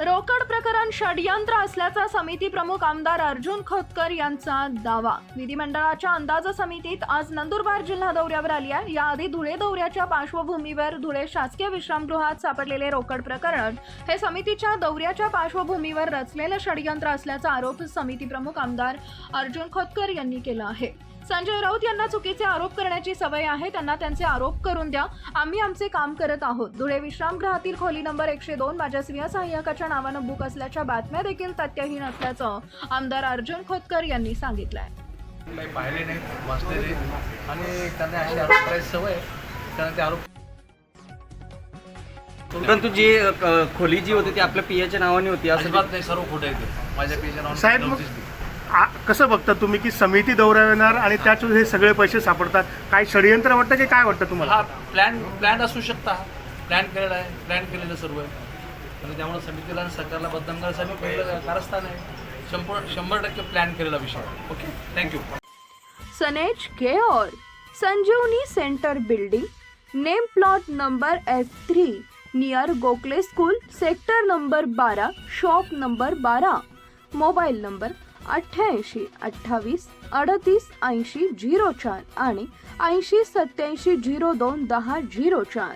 रोकड प्रकरण षडयंत्र असल्याचा समिती प्रमुख आमदार अर्जुन खोतकर यांचा दावा. विधिमंडळाच्या अंदाज समितीत आज नंदुरबार जिल्हा दौऱ्यावर आली आहे. याआधी धुळे दौऱ्याच्या पार्श्वभूमीवर धुळे शासकीय विश्रामगृहात सापडलेले रोकड प्रकरण हे समितीच्या दौऱ्याच्या पार्श्वभूमीवर रचलेलं षडयंत्र असल्याचा आरोप समिती प्रमुख आमदार अर्जुन खोतकर यांनी केला आहे. संजय राऊत यांना चुकीचे आरोप करण्याची सवय आहे. त्यांना त्यांचे आरोप करून द्या. आम्ही आमचे काम करत आहोत. धुळे विश्रामगृहातील खोली नंबर एकशे दोन माझ्या स्वीय सहाय्यकाच्या नावानं बुक असल्याच्या बातम्या देखील तथ्यहीन असल्याचं आमदार अर्जुन खोतकर यांनी सांगितलंय. काही पाहिले नाहीत वाचले नाहीत. आणि त्यांना अशी आरोप करायची सवय आहे. त्यांना ते आरोप परंतु जी खोली जी होती ती आपल्या पियाच्या नावाने होती असं अजिबात नाही सर्व खोटं येते माझ्या साहेब, नावाने. आ- कसं बघता तुम्ही की समिती दौऱ्यावर येणार आणि त्याच्यावर हे सगळे पैसे सापडतात? काय षडयंत्र वाटतं की काय वाटतं तुम्हाला? हा प्लॅन प्लॅन असू शकता. प्लॅन केलेला आहे. प्लॅन केलेलं सर्व आहे. आणि त्यामुळे समितीला आणि सरकारला बदनाम करण्यासाठी पहिलं कारस्थान आहे. शंभर शंभर टक्के प्लॅन केलेला विषय okay thank you सनेज care Sanjivani centre building name plot number F three near Gokhale school sector number बारा शॉप नंबर बारा मोबाईल नंबर अठ्ठ्याऐंशी अठ्ठावीस अडतीस ऐंशी झिरो चार आणि ऐंशी सत्याऐंशी झिरो दोन दहा झिरो चार.